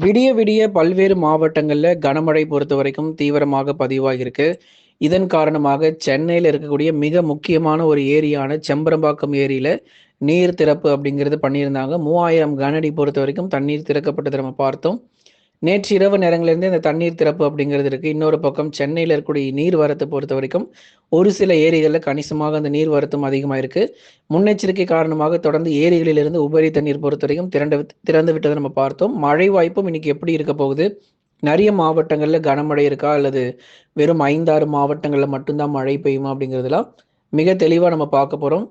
விடிய விடிய பல்வேறு மாவட்டங்களில் கனமழை பொறுத்த வரைக்கும் தீவிரமாக பதிவாகியிருக்கு. இதன் காரணமாக சென்னையில் இருக்கக்கூடிய மிக முக்கியமான ஒரு ஏரியான செம்பரம்பாக்கம் ஏரியில நீர் திறப்பு அப்படிங்கிறது பண்ணியிருந்தாங்க. மூவாயிரம் கனடி பொறுத்த வரைக்கும் தண்ணீர் திறக்கப்பட்டதை நம்ம பார்த்தோம். நேற்று இரவு நேரங்களிலிருந்து இந்த தண்ணீர் திறப்பு அப்படிங்கிறது இருக்கு. இன்னொரு பக்கம் சென்னையில் இருக்கக்கூடிய நீர்வரத்தை பொறுத்த வரைக்கும் ஒரு சில ஏரிகளில் கணிசமாக அந்த நீர்வரத்தும் அதிகமாக இருக்குது முன்னெச்சரிக்கை காரணமாக தொடர்ந்து ஏரிகளிலிருந்து உபரி தண்ணீர் பொறுத்தவரைக்கும் திரண்டு திறந்து விட்டதை நம்ம பார்த்தோம். மழை வாய்ப்பும் இன்னைக்கு எப்படி இருக்க போகுது? நிறைய மாவட்டங்களில் கனமழை இருக்கா? அல்லது வெறும் ஐந்தாறு மாவட்டங்களில் மட்டும்தான் மழை பெய்யுமா? அப்படிங்கிறதுலாம் மிக தெளிவாக நம்ம பார்க்க போகிறோம்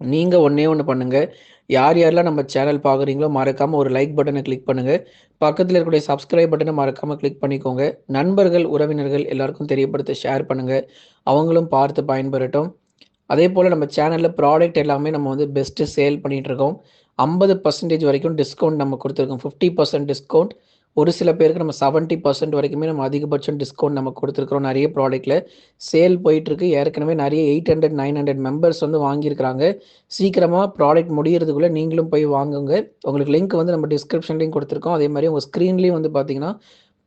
நீங்கள் ஒன்றே ஒன்று பண்ணுங்கள் யார் யாரெல்லாம் நம்ம சேனல் பார்க்குறீங்களோ மறக்காமல் ஒரு லைக் பட்டனை கிளிக் பண்ணுங்கள் பக்கத்தில் இருக்கக்கூடிய சப்ஸ்கிரைப் பட்டனை மறக்காமல் கிளிக் பண்ணிக்கோங்க. நண்பர்கள், உறவினர்கள் எல்லாருக்கும் தெரியப்படுத்த ஷேர் பண்ணுங்கள் அவங்களும் பார்த்து பயன்பெறட்டும். அதே போல் நம்ம சேனலில் ப்ராடக்ட் எல்லாமே நம்ம வந்து பெஸ்ட்டு சேல் பண்ணிகிட்ருக்கோம் இருக்கோம். 50% வரைக்கும் டிஸ்கவுண்ட் நம்ம கொடுத்துருக்கோம் ஃபிஃப்டி பர்சன்ட் டிஸ்கவுண்ட். ஒரு சில பேருக்கு நம்ம 70% வரைக்குமே நம்ம அதிகபட்சம் டிஸ்கவுண்ட் நம்ம கொடுத்துருக்குறோம் நிறைய ப்ராடக்ட்ல சேல் போயிட்டுருக்கு. ஏற்கனவே நிறைய eight hundred nine hundred members வந்து வாங்கியிருக்கிறாங்க. சீக்கிரமா ப்ராடக்ட் முடியறதுக்குள்ள நீங்களும் போய் வாங்குங்க. உங்களுக்கு லிங்க் வந்து நம்ம டிஸ்கிரிப்ஷன்லேயும் கொடுத்துருக்கோம் அதே மாதிரி உங்க ஸ்க்ரீன்லேயும் வந்து பார்த்தீங்கன்னா,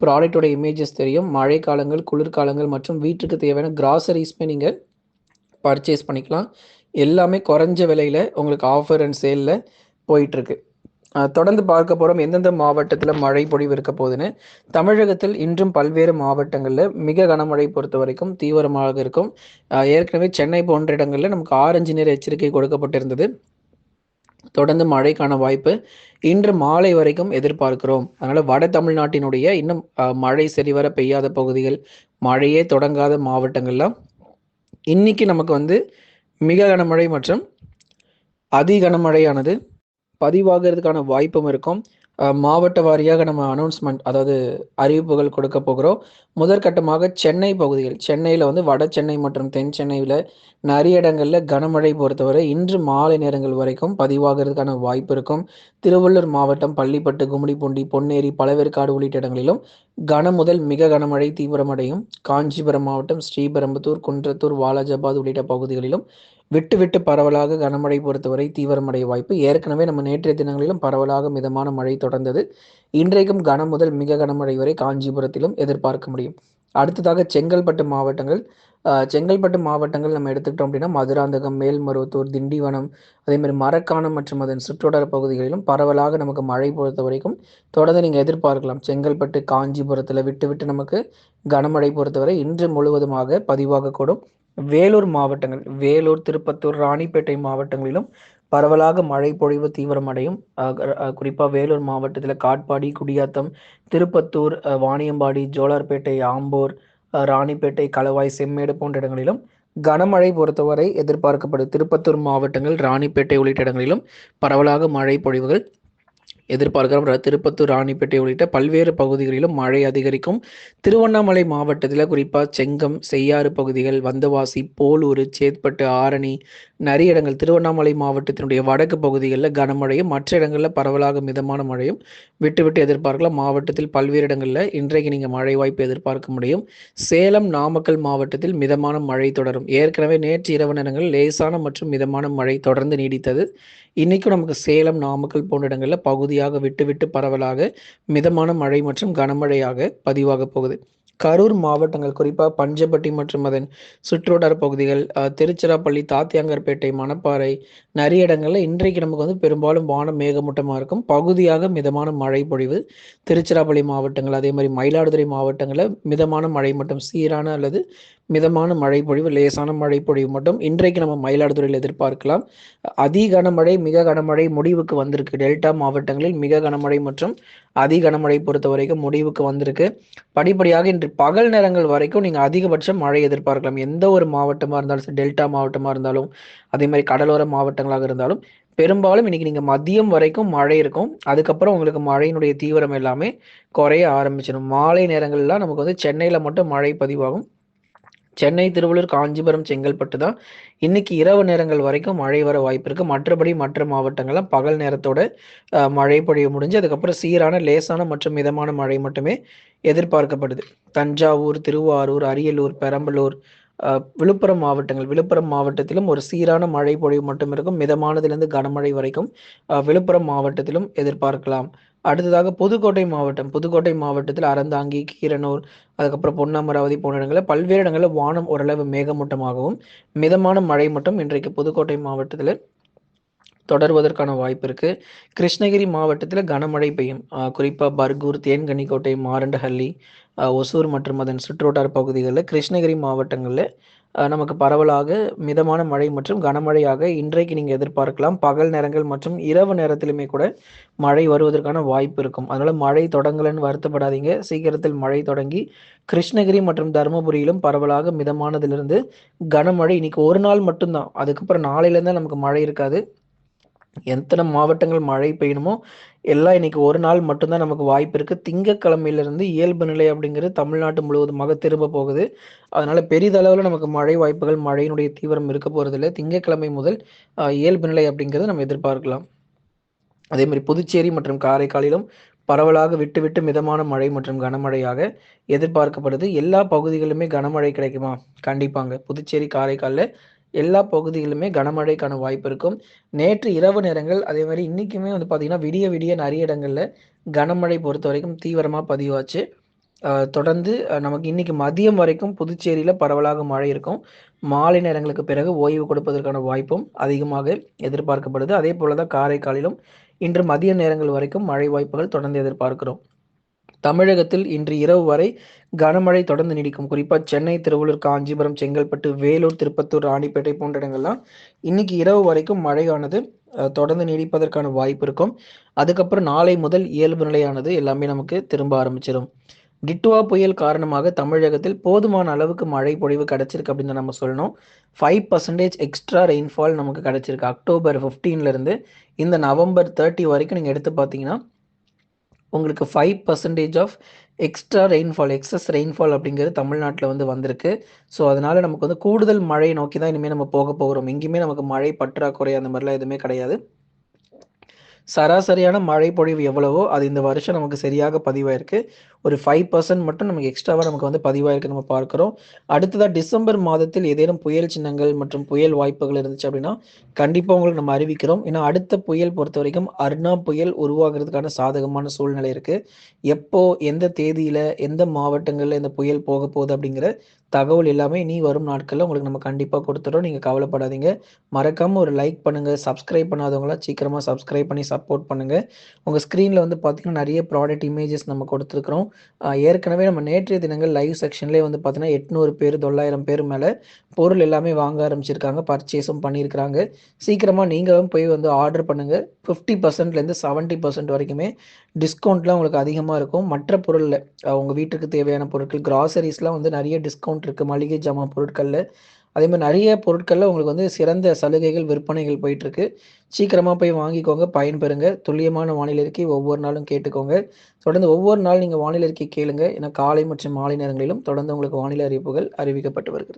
ப்ராடக்ட்டோட இமேஜஸ் தெரியும். மழைக்காலங்கள், குளிர்காலங்கள் மற்றும் வீட்டுக்கு தேவையான கிராசரிஸ்மே நீங்கள் பர்ச்சேஸ் பண்ணிக்கலாம். எல்லாமே குறைஞ்ச விலையில் உங்களுக்கு ஆஃபர் அண்ட் சேலில் போயிட்டுருக்கு. தொடர்ந்து பார்க்க போறோம். எந்தெந்த மாவட்டத்தில் மழை பொழிவு இருக்க போகுதுன்னு. தமிழகத்தில் இன்றும் பல்வேறு மாவட்டங்களில் மிக கனமழை பொறுத்த வரைக்கும் தீவிரமாக இருக்கும். ஏற்கனவே சென்னை போன்ற இடங்களில் நமக்கு ஆரஞ்சு நிற எச்சரிக்கை கொடுக்கப்பட்டிருந்தது. தொடர்ந்து மழைக்கான வாய்ப்பு இன்று மாலை வரைக்கும் எதிர்பார்க்கிறோம். அதனால வட தமிழ்நாட்டினுடைய இன்னும் மழை சரிவர பெய்யாத பகுதிகள், மழையே தொடங்காத மாவட்டங்கள்லாம் இன்னைக்கு நமக்கு வந்து மிக கனமழை மற்றும் அதி கனமழையானது பதிவாகிறதுக்கான வாய்ப்பும் இருக்கும். மாவட்ட வாரியாக நம்ம அனௌன்ஸ்மெண்ட் அதாவது அறிவிப்புகள் கொடுக்க போகிறோம். முதற்கட்டமாக சென்னை பகுதிகள். சென்னையில் வந்து வட சென்னை மற்றும் தென் சென்னையில் நிறைய இடங்களில் கனமழை பொறுத்தவரை இன்று மாலை நேரங்கள் வரைக்கும் பதிவாகிறதுக்கான வாய்ப்பு இருக்கும். திருவள்ளூர் மாவட்டம் பள்ளிப்பட்டு, கும்மிடிப்பூண்டி, பொன்னேரி, பழவேற்காடு உள்ளிட்ட இடங்களிலும் கன முதல் மிக கனமழை தீவிரமடையும். காஞ்சிபுரம் மாவட்டம், ஸ்ரீபெரும்புத்தூர் குன்றத்தூர், வாலாஜாபாத் உள்ளிட்ட பகுதிகளிலும் விட்டு விட்டு பரவலாக கனமழை பொறுத்தவரை தீவிரமடைய வாய்ப்பு. ஏற்கனவே நம்ம நேற்றைய தினங்களிலும் பரவலாக மிதமான மழை தொடர்ந்தது. இன்றைக்கும் கன முதல் மிக கனமழை வரை காஞ்சிபுரத்திலும் எதிர்பார்க்க முடியும். அடுத்ததாக செங்கல்பட்டு மாவட்டங்கள். செங்கல்பட்டு மாவட்டங்கள் நம்ம எடுத்துக்கிட்டோம் அப்படின்னா, மதுராந்தகம், மேல்மருவத்தூர், திண்டிவனம், அதே மரக்காணம் மற்றும் அதன் சுற்றுவட்டார பகுதிகளிலும் பரவலாக நமக்கு மழை பொறுத்த வரைக்கும் தொடர்ந்து நீங்கள் எதிர்பார்க்கலாம். செங்கல்பட்டு, காஞ்சிபுரத்தில் விட்டு விட்டு நமக்கு கனமழை பொறுத்தவரை இன்று முழுவதுமாக பதிவாகக்கூடும். வேலூர் மாவட்டங்கள். வேலூர், திருப்பத்தூர், ராணிப்பேட்டை மாவட்டங்களிலும் பரவலாக மழை பொழிவு தீவிரமடையும். குறிப்பாக வேலூர் மாவட்டத்தில் காட்பாடி, குடியாத்தம், திருப்பத்தூர், வாணியம்பாடி, ஜோலார்பேட்டை, ஆம்பூர், ராணிப்பேட்டை, கலவாய், செம்மேடு போன்ற இடங்களிலும் கனமழை பொறுத்தவரை எதிர்பார்க்கப்படும். திருப்பத்தூர் மாவட்டங்கள், ராணிப்பேட்டை உள்ளிட்ட இடங்களிலும் பரவலாக மழை பொழிவுகள் எதிர்பார்க்கிறோம். திருப்பத்தூர், ராணிப்பேட்டை உள்ளிட்ட பல்வேறு பகுதிகளிலும் மழை அதிகரிக்கும். திருவண்ணாமலை மாவட்டத்தில் குறிப்பாக செங்கம், செய்யாறு பகுதிகள், வந்தவாசி, போலூர், சேத்பட்டு, ஆரணி நிறைய இடங்கள் திருவண்ணாமலை மாவட்டத்தினுடைய வடக்கு பகுதிகளில் கனமழையும், மற்ற இடங்களில் பரவலாக மிதமான மழையும் விட்டு விட்டு எதிர்பார்க்கலாம். மாவட்டத்தில் பல்வேறு இடங்களில் இன்றைக்கு நீங்கள் மழை வாய்ப்பு எதிர்பார்க்க முடியும். சேலம், நாமக்கல் மாவட்டத்தில் மிதமான மழை தொடரும். ஏற்கனவே நேற்று இரவு நேரங்களில் லேசான மற்றும் மிதமான மழை தொடர்ந்து நீடித்தது. இன்றைக்கும் நமக்கு சேலம், நாமக்கல் போன்ற இடங்களில் பகுதியாக விட்டு விட்டு பரவலாக மிதமான மழை மற்றும் கனமழையாக பதிவாகப் போகுது. கரூர் மாவட்டங்கள் குறிப்பாக பஞ்சப்பட்டி மற்றும் அதன் சுற்றுவட்டார பகுதிகள், திருச்சிராப்பள்ளி, தாத்தியாங்கர்பேட்டை, மணப்பாறை நிறைய இடங்களில் இன்றைக்கு நமக்கு வந்து பெரும்பாலும் வானம் மேகமூட்டமாக இருக்கும். பகுதியாக மிதமான மழை பொழிவு. திருச்சிராப்பள்ளி மாவட்டங்கள், அதே மாதிரி மயிலாடுதுறை மாவட்டங்களில் மிதமான மழை மற்றும் சீரான அல்லது மிதமான மழை பொழிவு, லேசான மழை பொழிவு மட்டும் இன்றைக்கு நம்ம மயிலாடுதுறையில் எதிர்பார்க்கலாம். அதி கனமழை, மிக கனமழை முடிவுக்கு வந்திருக்கு. டெல்டா மாவட்டங்களில் மிக கனமழை மற்றும் அதி கனமழை பொறுத்தவரைக்கும் முடிவுக்கு வந்திருக்கு. படிப்படியாக இன்று பகல் நேரங்கள் வரைக்கும் நீங்கள் அதிகபட்சம் மழை எதிர்பார்க்கலாம். எந்த ஒரு மாவட்டமாக இருந்தாலும் சரி, டெல்டா மாவட்டமாக இருந்தாலும், அதே மாதிரி கடலோர மாவட்டங்களாக இருந்தாலும், பெரும்பாலும் இன்னைக்கு நீங்க மதியம் வரைக்கும் மழை இருக்கும். அதுக்கப்புறம் உங்களுக்கு மழையினுடைய தீவிரம் எல்லாமே குறைய ஆரம்பிச்சிடும். மாலை நேரங்கள்லாம் நமக்கு வந்து சென்னையில மட்டும் மழை பதிவாகும். சென்னை, திருவள்ளூர், காஞ்சிபுரம், செங்கல்பட்டு தான் இன்னைக்கு இரவு நேரங்கள் வரைக்கும் மழை வர வாய்ப்பு இருக்கு. மற்றபடி மற்ற மாவட்டங்கள்லாம் பகல் நேரத்தோட மழை பொழிய முடிஞ்சு, அதுக்கப்புறம் சீரான, லேசான மற்றும் மிதமான மழை மட்டுமே எதிர்பார்க்கப்படுது. தஞ்சாவூர், திருவாரூர், அரியலூர், பெரம்பலூர், விழுப்புரம் மாவட்டங்கள். விழுப்புரம் மாவட்டத்திலும் ஒரு சீரான மழை பொழிவு மட்டும் இருக்கும். மிதமானதிலிருந்து கனமழை வரைக்கும் விழுப்புரம் மாவட்டத்திலும் எதிர்பார்க்கலாம். அடுத்ததாக புதுக்கோட்டை மாவட்டம். புதுக்கோட்டை மாவட்டத்தில் அறந்தாங்கி கீரனூர் அதுக்கப்புறம் பொன்னமராவதி போன்ற இடங்களில் பல்வேறு இடங்களில் வானம் ஓரளவு மேகமூட்டமாகவும் மிதமான மழை மட்டும் இன்றைக்கு புதுக்கோட்டை மாவட்டத்தில் தொடர்வதற்கான வாய்ப்பு இருக்கு. கிருஷ்ணகிரி மாவட்டத்தில் கனமழை பெய்யும். குறிப்பாக பர்கூர் தேன்கனிக்கோட்டை மாரண்டஹள்ளி ஒசூர் மற்றும் அதன் சுற்றுவட்டார பகுதிகளில் கிருஷ்ணகிரி மாவட்டங்களில் நமக்கு பரவலாக மிதமான மழை மற்றும் கனமழையாக இன்றைக்கு நீங்கள் எதிர்பார்க்கலாம். பகல் நேரங்கள் மற்றும் இரவு நேரத்திலுமே கூட மழை வருவதற்கான வாய்ப்பு இருக்கும். அதனால் மழை தொடங்கலன்னு வருத்தப்படாதீங்க. சீக்கிரத்தில் மழை தொடங்கி கிருஷ்ணகிரி மற்றும் தருமபுரியிலும் பரவலாக மிதமானதிலிருந்து கனமழை இன்னைக்கு ஒரு நாள் மட்டும்தான். அதுக்கப்புறம் நாளையிலேருந்து நமக்கு மழை இருக்காது. எத்தனை மாவட்டங்கள் மழை பெய்யணுமோ எல்லாம் இன்னைக்கு ஒரு நாள் மட்டும்தான் நமக்கு வாய்ப்பு இருக்கு. திங்கக்கிழமையிலிருந்து இயல்பு நிலை அப்படிங்கிறது தமிழ்நாட்டு முழுவதுமாக திரும்ப போகுது. அதனால பெரிதளவில் நமக்கு மழை வாய்ப்புகள் மழையினுடைய தீவிரம் இருக்க போறதில்லை. திங்கக்கிழமை முதல் இயல்பு நிலை அப்படிங்கிறத நம்ம எதிர்பார்க்கலாம். அதே மாதிரி புதுச்சேரி மற்றும் காரைக்காலிலும் பரவலாக விட்டு விட்டு மிதமான மழை மற்றும் கனமழையாக எதிர்பார்க்கப்படுது. எல்லா பகுதிகளிலுமே கனமழை கிடைக்குமா? கண்டிப்பாங்க. புதுச்சேரி காரைக்காலில் எல்லா பகுதிகளிலுமே கனமழைக்கான வாய்ப்பு இருக்கும். நேற்று இரவு நேரங்கள் அதே மாதிரி இன்னைக்குமே வந்து பார்த்தீங்கன்னா விடிய விடிய நிறைய இடங்களில் கனமழை பொறுத்த வரைக்கும் தீவிரமாக பதிவாச்சு. தொடர்ந்து நமக்கு இன்னைக்கு மதியம் வரைக்கும் புதுச்சேரியில் பரவலாக மழை இருக்கும். மாலை நேரங்களுக்கு பிறகு ஓய்வு கொடுப்பதற்கான வாய்ப்பும் அதிகமாக எதிர்பார்க்கப்படுது. அதே போல தான் காரைக்காலிலும் இன்று மதிய நேரங்கள் வரைக்கும் மழை வாய்ப்புகள் தொடர்ந்து எதிர்பார்க்கிறோம். தமிழகத்தில் இன்று இரவு வரை கனமழை தொடர்ந்து நீடிக்கும். குறிப்பாக சென்னை திருவள்ளூர் காஞ்சிபுரம் செங்கல்பட்டு வேலூர் திருப்பத்தூர் ராணிப்பேட்டை போன்ற இடங்கள்லாம் இன்னைக்கு இரவு வரைக்கும் மழையானது தொடர்ந்து நீடிப்பதற்கான வாய்ப்பு இருக்கும். அதுக்கப்புறம் நாளை முதல் இயல்பு நிலையானது எல்லாமே நமக்கு திரும்ப ஆரம்பிச்சிடும் டிட்டுவா புயல் காரணமாக தமிழகத்தில் போதுமான அளவுக்கு மழை பொழிவு கிடைச்சிருக்கு அப்படின்னு நம்ம சொல்லணும். ஃபைவ் பர்சன்டேஜ் எக்ஸ்ட்ரா ரெயின்ஃபால் நமக்கு கிடைச்சிருக்கு. அக்டோபர் ஃபிஃப்டீன்லேருந்து இந்த நவம்பர் தேர்ட்டி வரைக்கும் நீங்கள் எடுத்து பார்த்தீங்கன்னா உங்களுக்கு five percentage of extra rainfall excess rainfall அப்படிங்கிறது தமிழ்நாட்டில் வந்து வந்திருக்கு. ஸோ அதனால நமக்கு வந்து கூடுதல் மழை நோக்கி தான் இனிமேல் நம்ம போக போகிறோம் எங்கேயுமே நமக்கு மழை பற்றாக்குறை அந்த மாதிரிலாம் எதுவுமே கிடையாது. சராசரியான மழை பொழிவு எவ்வளவோ அது இந்த வருஷம் நமக்கு சரியாக பதிவாயிருக்கு. ஒரு ஃபைவ் பர்சன்ட் மட்டும் நமக்கு எக்ஸ்ட்ராவாக நமக்கு வந்து பதிவாயிருக்கு நம்ம பார்க்குறோம். அடுத்ததாக டிசம்பர் மாதத்தில் ஏதேனும் புயல் சின்னங்கள் மற்றும் புயல் வாய்ப்புகள் இருந்துச்சு அப்படின்னா கண்டிப்பாக உங்களுக்கு நம்ம அறிவிக்கிறோம். ஏன்னா அடுத்த புயல் பொறுத்த வரைக்கும் அர்ணா புயல் உருவாகிறதுக்கான சாதகமான சூழ்நிலை இருக்குது எப்போ எந்த தேதியில் எந்த மாவட்டங்களில் இந்த புயல் போக போகுது அப்படிங்கிற தகவல் எல்லாமே இனி வரும் நாட்களில் உங்களுக்கு நம்ம கண்டிப்பாக கொடுத்துட்றோம் நீங்கள் கவலைப்படாதீங்க. மறக்காமல் ஒரு லைக் பண்ணுங்கள் சப்ஸ்கிரைப் பண்ணாதவங்களாம் சீக்கிரமாக சப்ஸ்கிரைப் பண்ணி சப்போர்ட் பண்ணுங்கள் உங்கள் ஸ்க்ரீனில் வந்து பார்த்தீங்கன்னா நிறைய ப்ராடக்ட் இமேஜஸ் நம்ம கொடுத்துருக்குறோம். ஏற்கனவே நம்ம நேற்றைய தினங்கள் லைவ் செக்ஷன்லேயே வந்து பார்த்தீங்கன்னா எட்நூறு பேர் தொள்ளாயிரம் பேர் மேலே பொருள் எல்லாமே வாங்க ஆரம்பிச்சிருக்காங்க. பர்ச்சேஸும் பண்ணியிருக்கிறாங்க சீக்கிரமாக நீங்களும் போய் வந்து ஆர்டர் பண்ணுங்கள் ஃபிஃப்டி பர்சன்ட்லேருந்து செவன்ட்டி பர்சன்ட் வரைக்குமே டிஸ்கவுண்ட்லாம் உங்களுக்கு அதிகமாக இருக்கும். மற்ற பொருளில் உங்கள் வீட்டுக்கு தேவையான பொருட்கள் கிராசரிஸ்லாம் வந்து நிறைய டிஸ்கவுண்ட் இருக்குது மளிகை ஜாமான் பொருட்களில். அதே மாதிரி நிறைய பொருட்களில் உங்களுக்கு வந்து சிறந்த சலுகைகள் விற்பனைகள் போயிட்டுருக்கு. சீக்கிரமாக போய் வாங்கிக்கோங்க பயன்பெறுங்க. துல்லியமான வானிலை இருக்கை ஒவ்வொரு நாளும் கேட்டுக்கோங்க. தொடர்ந்து ஒவ்வொரு நாள் நீங்கள் வானிலை இருக்கை கேளுங்க. ஏன்னா காலை மற்றும் மாலை நேரங்களிலும் தொடர்ந்து உங்களுக்கு வானிலை அறிவிப்புகள் அறிவிக்கப்பட்டு வருகிறது.